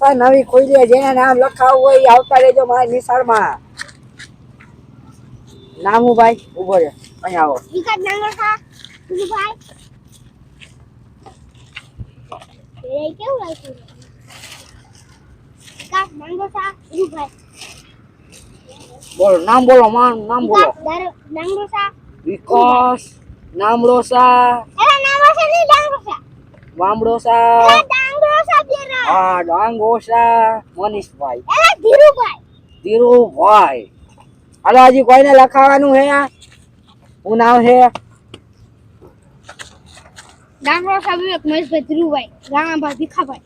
સંસ્થા નવી ખુલી છે જેને નામ લખાવવું હોય એ આવતા રહેજો મારી નિશાળમાં. નામ હું ભાઈ ઊભો રહે અહીંયા આવો. વિકાસ નાંગરખા સુભાઈ એ કેવું લાગ્યું? વિકાસ નાંગરખા સુભાઈ બોલો નામ બોલો માન નામ બોલો. વિકાસ નાંગરખા વિકાસ નામડોસા. એલા નાંગરખા નહીં નાંગરખા વામડોસા. એલા નાંગરખા પેરા હા ડાંગોસા મનીષભાઈ. એલા ધીરુભાઈ. ધીરુભાઈ. હાલો હજી કોઈને લખાવાનું હે? હું નામ છે ડાંગોસા વિવેક મહેશભાઈ ધીરુભાઈ રાણાભાઈ ભીખાભાઈ.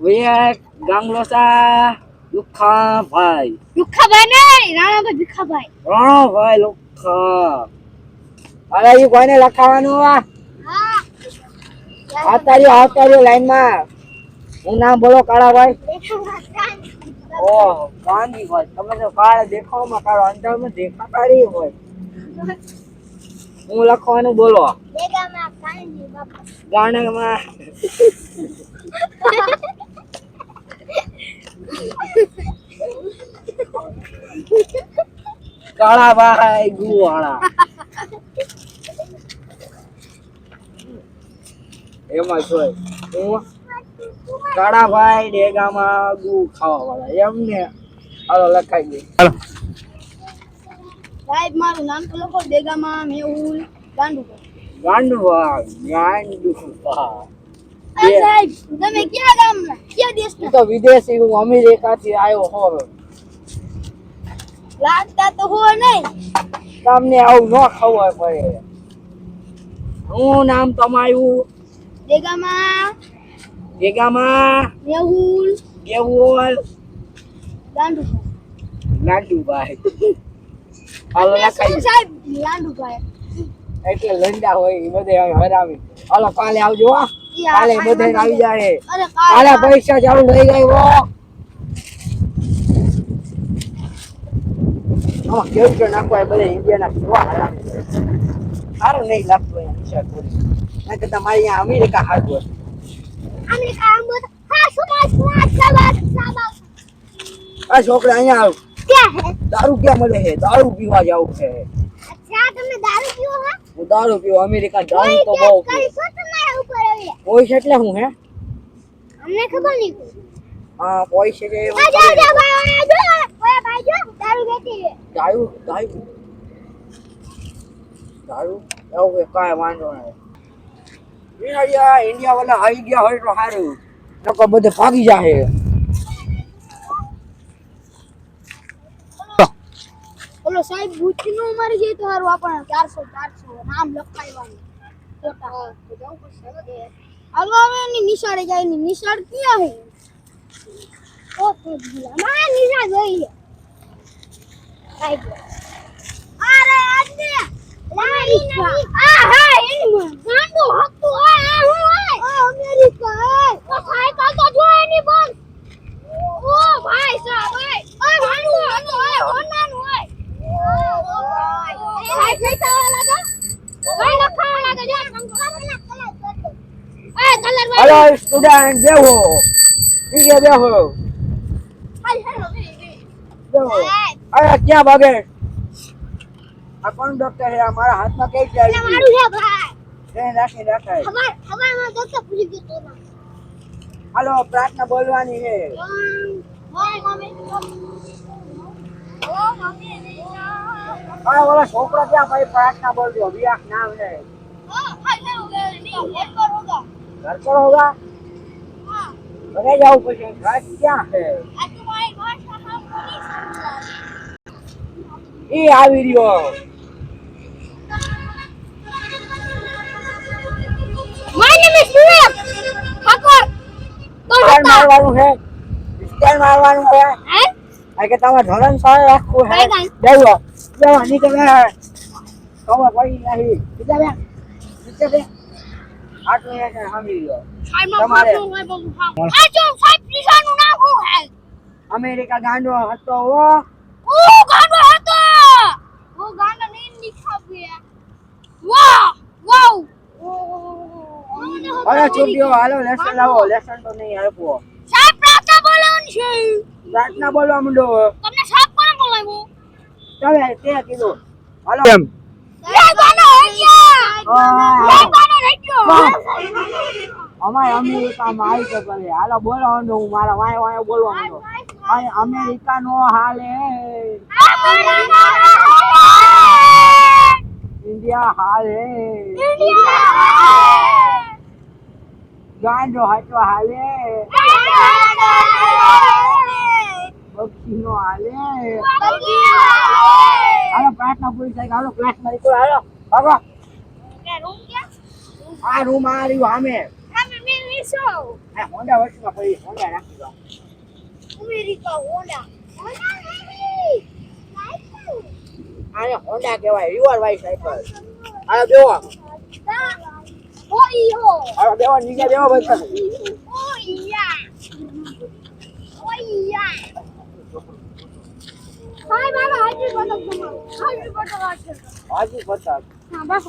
વિવેક ડાંગોસા લુખાભાઈ લુખાભાઈ નહીં રાણાભાઈ ભીખાભાઈ. રાણાભાઈ લુખા હાલો હજી કોઈને લખાવાનું આ હા. આવતારી તારી લાઈનમાં. હું નામ બોલો કાળાભાઈ ઓહ ગાંધીભાઈ તમે તો કાળા દેખાવમાં કાળો અંદરમાં દેખા કાઢી હોય. હું લખવાનું બોલો? ગાણામાં. કાળા ભાઈ ગુવાળા. એમાં જોઈ હું કાળાભાઈ ડેગામાં ગુ ખાવા વાળા એમને હાલો લખાઈ ગઈ સાહેબ મારું નામ તો લખો બેગામાં મેહુલ ગાંડુભાઈ ગાંડુવા સાહેબ તમે ક્યાં ગામના? ક્યાં દેશના? તો વિદેશી હું અમેરિકા થી આવ્યો હોવ. લાગતા તો હો નહીં. તમને આવું ન ખબર પડે હું નામ તમારું? બેગામાં ભેગામાં મેહુલ કેવોલ ગાંડુભાઈ લાડુભાઈ હાલો શું લખાઈ સાહેબ ગાંડુભાઈ એટલે લંડા હોય એ બધે હરાવી. હાલો કાલે આવજો કાલે બધે આવી જાય કાલે પૈસા ચાલુ થઈ હો. આમાં કેવું કે નાખો બધે ઇન્ડિયાના કેવા હરાવી સારું નહીં લાગતું અહીંયા નિશાળ ના કરતા મારે અહીંયા અમેરિકા હારું હોય. આ છોકરા અહીંયા આવ. દારૂ ક્યાં મળે છે? દારૂ પીવા જાવ છે. અચ્છા તમે દારૂ પીવો હો હું દારૂ પીવો અમેરિકા દારૂ તો બહુ પીવું તમારા ઉપર હવે પોઈસ એટલે હું હે? અમને ખબર નહીં હા પોઈસ એટલે આ જાઓ જાઓ ભાઈ જો. ઓય ભાઈ જો દારૂ છે દારૂ દારૂ. દારૂ? કાંઈ વાંધો નહીં. ઇન્ડિયા ઇન્ડિયા વાળા આવી ગયા હોય તો સારું નકર બધે ભાગી જાહે ઓલો સાહેબ બુચી નું મરી જાય તો હારું આપણને ચારસો ચારસો નામ લખાવવાનું ફોટા હાલો હવે એની નિશાળે જાય એની નિશાળ ક્યાં હે ઓ તો ભૂલા મારે નિશાળ જોઈ છે સાહેબ અરે આજને લારી નહીં આ હા એની ગાંડો હકતો આ આ હું હોય આ અમેરિકા ઓ સાયકલ તો જો એની બંધ ઓ ભાઈ સાહેબ ઓય ઓય ભાંડુ હતો ઓય હોનાનું ઓય સાહેબ પૈસા વાળા લાગો ઓય લખાવા લાગે જો ઓય કલર હાલો સ્ટુડન્ટ બેહો. ઠીક બેહો. અરે ક્યાં ભાગે? આ કોણ ડોક્ટર છે? મારા હાથમાં કઈ ચાલી મારું છે ભાઈ. રાખી રાખાય ખબરમાં દોસ્ત ભૂલી ગયો તો ના. હાલો પ્રાર્થના બોલવાની છે. હા ઓલા છોકરા ક્યાં ભાઈ પ્રાર્થના બોલજો? વિયાક નામ છે. ઘર પર હોગા ઘરે જવું પછી ઘર ક્યાં છે? એ આવી રહ્યો. સ્ટાર મારવાનું છે? સ્ટાર મારવાનું છે? આ કે તમારે ધોરણ રાખવું છે? કાંઈ? બેવો બેવો નીચે બે ખબર પડી નહીં. નીચે બે નીચે બે છે સાંભળી લો તમારે. અમેરિકા ગાંડો હતો ઓ અરે છોડીઓ હાલો લેસન લાવો. લેસન તો નહીં આપ્યો. સાહેબ પ્રાર્થના પ્રાર્થના બોલવા માંડો તમને સાપ કોને બોલાવ્યો ચાલે તે કીધું. હાલો. એમ લેવાનો હટ્યો હા. અમારે અમેરિકામાં આવી તો કરે હાલો બોલો હું મારા વાય વાય બોલવાનું. અમેરિકા નો હાલે ઇન્ડિયા હાલે ગાંડો હાચો હાલે પક્ષી નો હાલે હાલો પ્રાર્થના પૂરી થાય. હાલો ક્લાસમાં નીકળો હાલો ભાગો. આ રૂમ આ રહ્યું આમે. આ હોન્ડા વર્ષમાં પડી હોન્ડા રાખી દો. આને હોન્ડા કહેવાય રિવર વાઇસ સાયકલ હાલો બેવો હાલો બેવો નીચે બેવો હાય બાબા હાજરી બટક તમારો. હાજરી બટક હાજી પચાસ હા બસ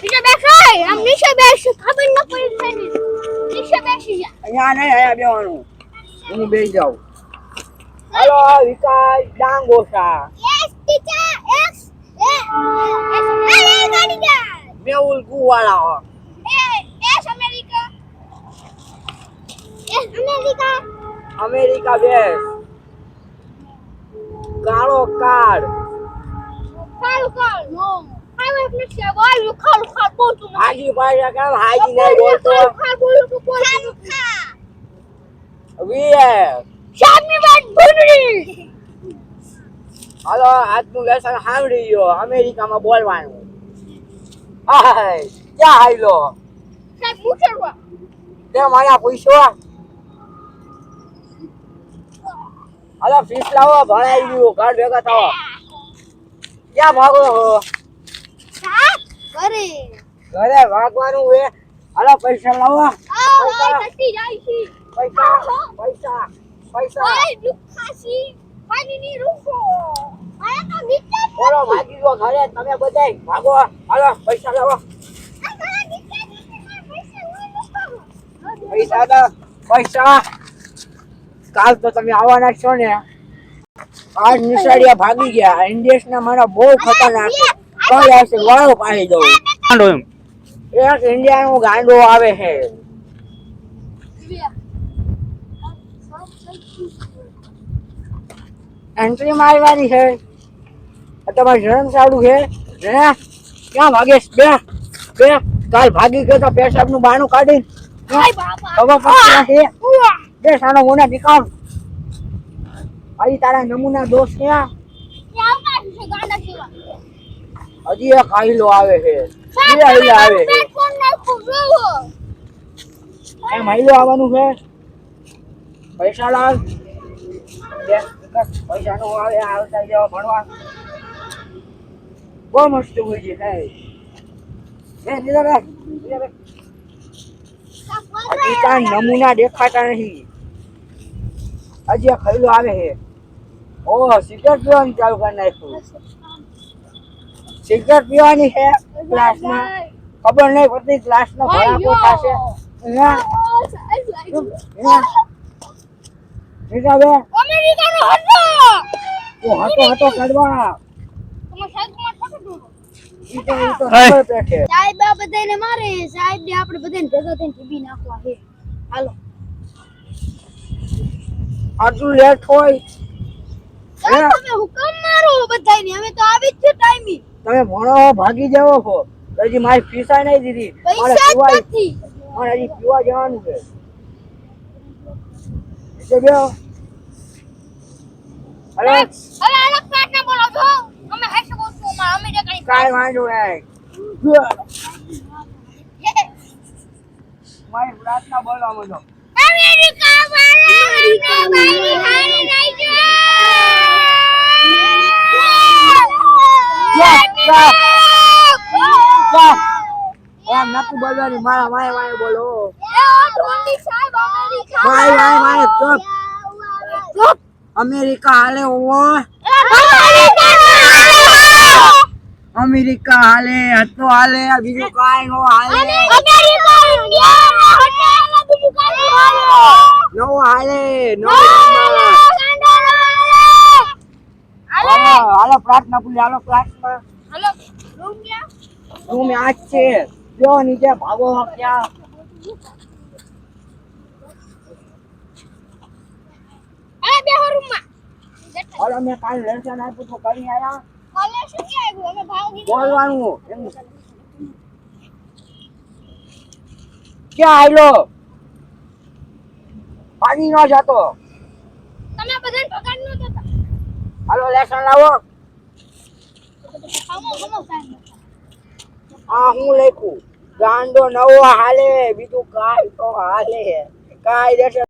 નીચે બેસો આમ નીચે બેસ ખબર ન પડી થાય નીચે બેસી જા અહીંયા નહીં અહીંયા બેવાનું હું બેસી જાઉં હાલો વિકાસ ડાંગોસા યસ ટીચર યસ એ એ ગાડી જા મેહુલ કુવાળા એ એસ અમેરિકા એસ અમેરિકા અમેરિકા બેસ કાળો કાર્ડ હાજી બોલતો. વાત હાલો આજનું લેસન સાંભળી ગયો અમેરિકામાં બોલવાનું. હાય ક્યાં હાઈલો સાહેબ તે મારા પૂછો. હાલો ફીસ લાવો ભણાઈ ગયું ઘર ભેગા થાવ ક્યાં ભાગો કરે. ઘરે વાગવાનું હે હાલો પૈસા લાવો. પૈસા. કટી જાય છે. પૈસા પૈસા પૈસા. વાય દુખાસી પાણી ની રૂફો આયા તો નીચે બોલો ભાગી ગયો ઘરે. તમે બધાય ભાગો. હાલો પૈસા લાવો. પૈસા પૈસા તો પૈસા. કાલ તો તમે આવવાના છો ને. આજ નિશાળિયા ભાગી ગયા. ઇન્ડિયન્સ ના મારા બહુ ખતરનાક. વાળો પાડી દઉં. ગાંડો એમ. એક ઇન્ડિયા ગાંડો આવે છે. એન્ટ્રી મારવાની છે. તમારે જન્મ ચાલુ છે. હે ક્યાં ભાગેશ બે બે કાલ ભાગી ગયો તો પેશાબનું બાણું કાઢી બે સાનો મોના નિકાલ હજી તારા નમૂના દોસ્ત ક્યાં ત્યાં આવતા છે ગાંડા જેવા હજી એક હાઈલો આવે છે. બે હાઈલો આવે છે. એમ હાઈલો આવવાનું છે? પૈસા લાવ. પૈસા નો આવે આવતા જેવા ભણવા. બહુ મસ્ત હોય છે નમૂના દેખાતા નહીં હજી હાઈલો આવે છે. ઓહ સિગરેટ પીવાનું ચાલુ કરી નાખ્યું. સિગરેટ પીવાની છે ક્લાસમાં ખબર નહીં પડતી ક્લાસનો ભડાકો થશે અહીંયા. અહીંયા. નીચા બે અમેરિકાનો હતો. હતો હતો કરવા સાહેબ આ બધાને મારે. સાહેબ ને આપણે બધાને ભેગા થઈને ટીવી નાખવા છે. હાલો. આટલું લેટ હોય. તમે હુકમ મારો બધાને અમે તો આવી જ તમે ભણો ભાગી જાઓ છો. હજી મારી ફીસાય નહીં દીધી. મારે પીવા મારે હજી પીવા જવાનું છે. અરે અલગ બોલો અમે બોલશું અમેરિકાની કાંઈ વાંધો નહીં. મારી પ્રાર્થના બોલવા માંડો અમેરિકા વાળા અમેરિકા વાળી હારી નહીં જો જા, જા. એમ નથી બોલવાની. મારા માય માય બોલો. માય માય માય ચૂપ. ચૂપ અમેરિકા હાલે ઓવો અમેરિકા હાલે હતો હાલે બીજું કાઈ નો હાલે. કાંઈ હાલો. નવો હાલે હાલો. પ્રાર્થના પૂરી હાલો ક્લાસમાં હાલો રૂમ આ જ છે. જો નીચે ભાગો ક્યાં? અરે બેહો રૂમમાં. હાલો મેં કાલે લેસન આપ્યું તો કરી આયા. કાલે શું કે આવ્યું અમે ભાવ દીધો. બોલવાનું એમ. ક્યાં આવ્યો પાણી ન જતો. તમે બધા પગાર ન જતા હાલો લેસન લાવો. આ હું લખ્યું? ગાંડો નવો હાલે બીજું કાંઈ તો હાલે. કાંઈ